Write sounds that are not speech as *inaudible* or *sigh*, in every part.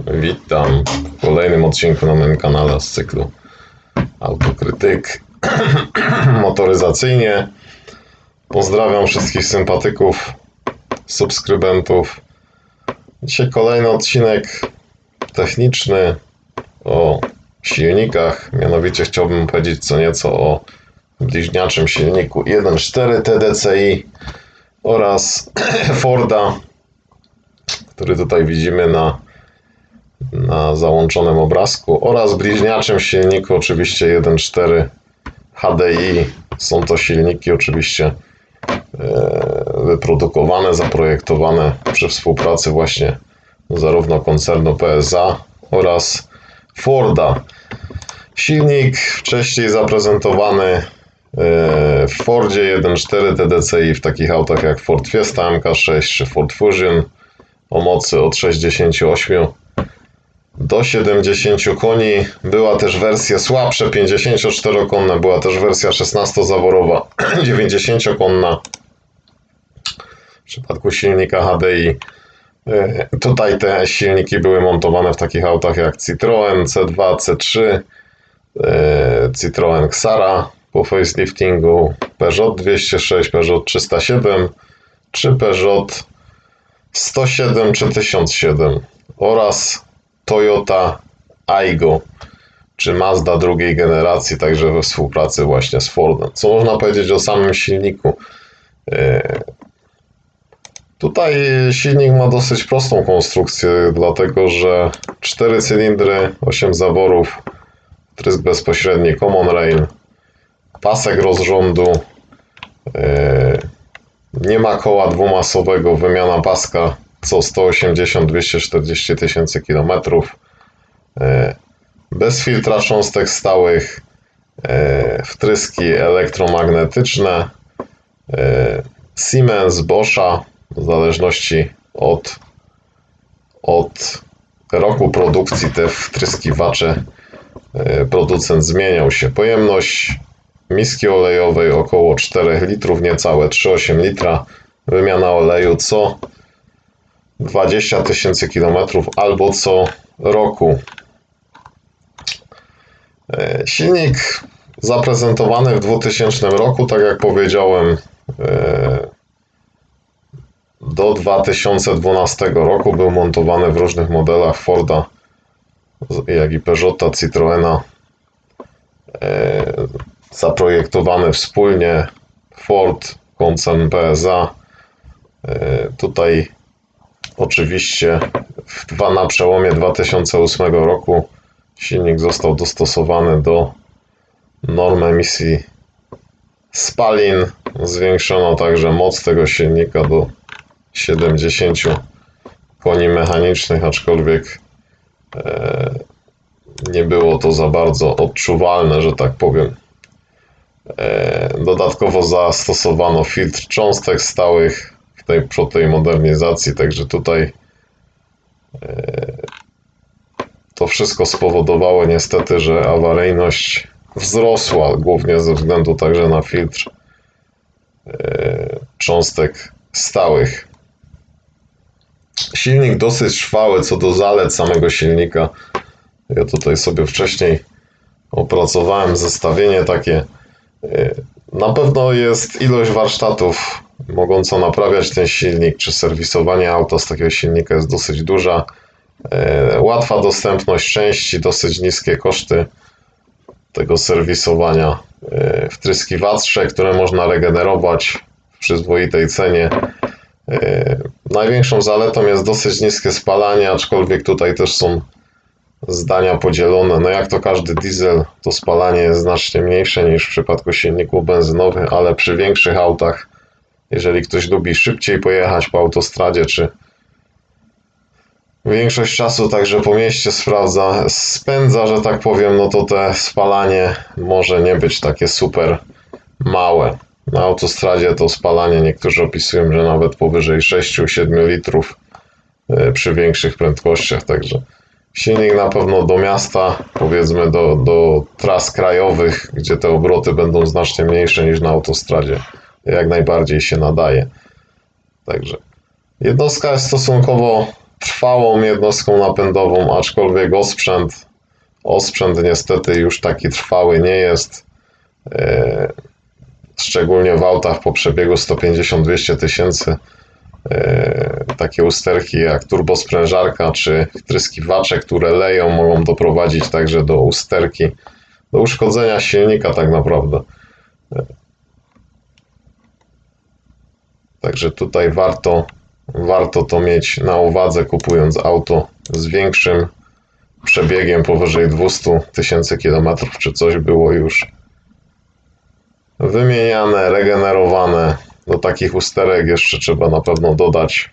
Witam w kolejnym odcinku na moim kanale z cyklu Autokrytyk *clears throat* motoryzacyjnie. Pozdrawiam wszystkich sympatyków, subskrybentów. Dzisiaj kolejny odcinek techniczny o silnikach. Mianowicie chciałbym powiedzieć co nieco o bliźniaczym silniku 1.4 TDCi oraz *clears throat* Forda, który tutaj widzimy na, na załączonym obrazku oraz bliźniaczym silniku oczywiście 1.4 HDI. Są to silniki oczywiście e, wyprodukowane, zaprojektowane przy współpracy właśnie zarówno koncernu PSA oraz Forda. Silnik wcześniej zaprezentowany e, w Fordzie 1.4 TDCi w takich autach jak Ford Fiesta MK6 czy Ford Fusion o mocy od 68 do 70 koni. Była też wersja słabsza, 54-konna, była też wersja 16-zaworowa, 90-konna. *clears throat* W przypadku silnika HDI. E, Tutaj te silniki były montowane w takich autach jak Citroën C2, C3, e, Citroën Xara po faceliftingu, Peugeot 206, Peugeot 307 czy Peugeot 107 czy 1007 oraz Toyota Aygo czy Mazda drugiej generacji, także we współpracy właśnie z Fordem. Co można powiedzieć o samym silniku? E, Tutaj silnik ma dosyć prostą konstrukcję, dlatego że 4 cylindry, 8 zaworów, trysk bezpośredni, common rail, pasek rozrządu, e, nie ma koła dwumasowego, wymiana paska co 180-240 tysięcy kilometrów, e, bez filtra cząstek stałych, e, wtryski elektromagnetyczne, e, Siemens, Boscha, w zależności od, od roku produkcji te wtryskiwacze producent zmieniał się. Pojemność miski olejowej około 4 litrów, niecałe 3,8 litra. Wymiana oleju co 20 tysięcy kilometrów albo co roku. E, Silnik zaprezentowany w 2000 roku, tak jak powiedziałem, e, do 2012 roku był montowany w różnych modelach Forda, jak i Peugeota, Citroena. E, Zaprojektowany wspólnie Ford, koncern PSA. Tutaj oczywiście dwa, na przełomie 2008 roku silnik został dostosowany do norm emisji spalin. Zwiększono także moc tego silnika do 70 koni mechanicznych, aczkolwiek e, nie było to za bardzo odczuwalne, że tak powiem. E, dodatkowo zastosowano filtr cząstek stałych tej, przy tej modernizacji, także tutaj e, to wszystko spowodowało niestety, że awaryjność wzrosła, głównie ze względu także na filtr e, cząstek stałych. Silnik dosyć trwały co do zalet samego silnika. Ja tutaj sobie wcześniej opracowałem zestawienie takie. Yy, Na pewno jest ilość warsztatów mogąca naprawiać ten silnik, czy serwisowanie auta z takiego silnika jest dosyć duża. Yy, Łatwa dostępność części, dosyć niskie koszty tego serwisowania. Yy, Wtryskiwacze, które można regenerować w przyzwoitej cenie. E, Największą zaletą jest dosyć niskie spalanie, aczkolwiek tutaj też są zdania podzielone. No jak to każdy diesel, to spalanie jest znacznie mniejsze niż w przypadku silników benzynowych, ale przy większych autach, jeżeli ktoś lubi szybciej pojechać po autostradzie, czy większość czasu także po mieście sprawdza, spędza, że tak powiem, no to te spalanie może nie być takie super małe. Na autostradzie to spalanie niektórzy opisują, że nawet powyżej 6-7 litrów e, przy większych prędkościach, także silnik na pewno do miasta, powiedzmy do, do tras krajowych, gdzie te obroty będą znacznie mniejsze niż na autostradzie, jak najbardziej się nadaje. Także jednostka jest stosunkowo trwałą jednostką napędową, aczkolwiek osprzęt, osprzęt niestety już taki trwały nie jest. E, Szczególnie w autach po przebiegu 150-200 tysięcy. E, Takie usterki jak turbosprężarka czy wtryskiwacze, które leją, mogą doprowadzić także do usterki, do uszkodzenia silnika tak naprawdę. Także tutaj warto, warto to mieć na uwadze, kupując auto z większym przebiegiem powyżej 200 tysięcy kilometrów, czy coś było już wymieniane, regenerowane. Do takich usterek jeszcze trzeba na pewno dodać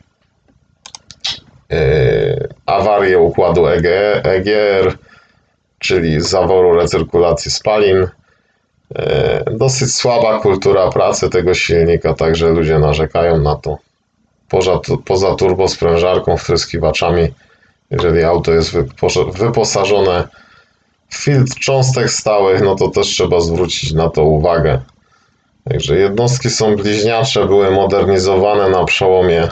yy, awarię układu EG, EGR, czyli zaworu recyrkulacji spalin. E, Dosyć słaba kultura pracy tego silnika, także ludzie narzekają na to. Poza, poza turbosprężarką, wtryskiwaczami, jeżeli auto jest wypo- wyposażone w filtr cząstek stałych, no to też trzeba zwrócić na to uwagę. Także jednostki są bliźniacze, były modernizowane na przełomie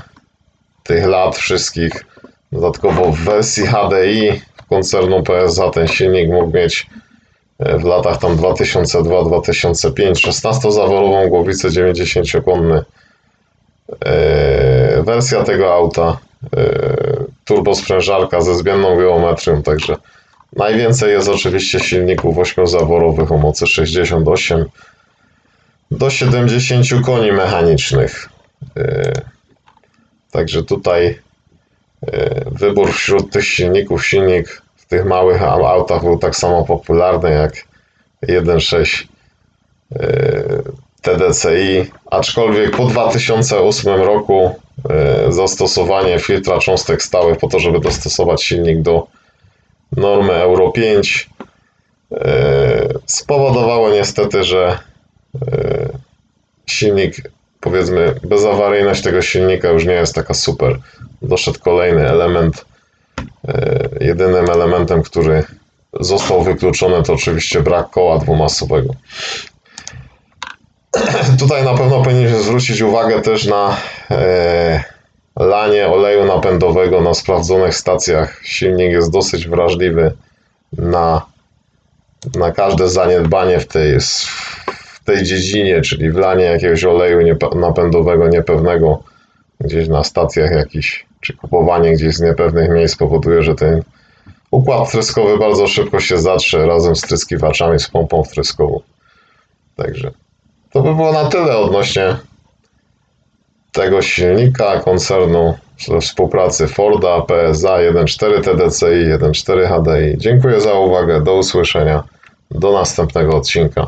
tych lat wszystkich. Dodatkowo w wersji HDI koncernu PSA ten silnik mógł mieć w latach tam 2002-2005 16-zaworową głowicę 90-konny. E, Wersja tego auta e, turbosprężarka ze zmienną geometrią, także najwięcej jest oczywiście silników 8-zaworowych o mocy 68 do 70 koni mechanicznych. E, Także tutaj wybór wśród tych silników, silnik tych małych au- autach był tak samo popularny jak 1.6 e, TDCi, aczkolwiek po 2008 roku e, zastosowanie filtra cząstek stałych po to, żeby dostosować silnik do normy Euro 5 e, spowodowało niestety, że silnik, powiedzmy, bezawaryjność tego silnika już nie jest taka super. Doszedł kolejny element. E, Jedynym elementem, który został wykluczony, to oczywiście brak koła dwumasowego. *clears throat* Tutaj na pewno powinniśmy zwrócić uwagę też na e, lanie oleju napędowego na sprawdzonych stacjach. Silnik jest dosyć wrażliwy na, na każde zaniedbanie w tej, w tej dziedzinie, czyli wlanie jakiegoś oleju napędowego niepewnego gdzieś na stacjach jakiś, czy kupowanie gdzieś z niepewnych miejsc powoduje, że ten układ wtryskowy bardzo szybko się zatrze razem z tryskiwaczami, z pompą wtryskową. Także to by było na tyle odnośnie tego silnika koncernu we współpracy Forda, PSA 1.4 TDCi, 1.4 HDI. Dziękuję za uwagę, do usłyszenia, do następnego odcinka.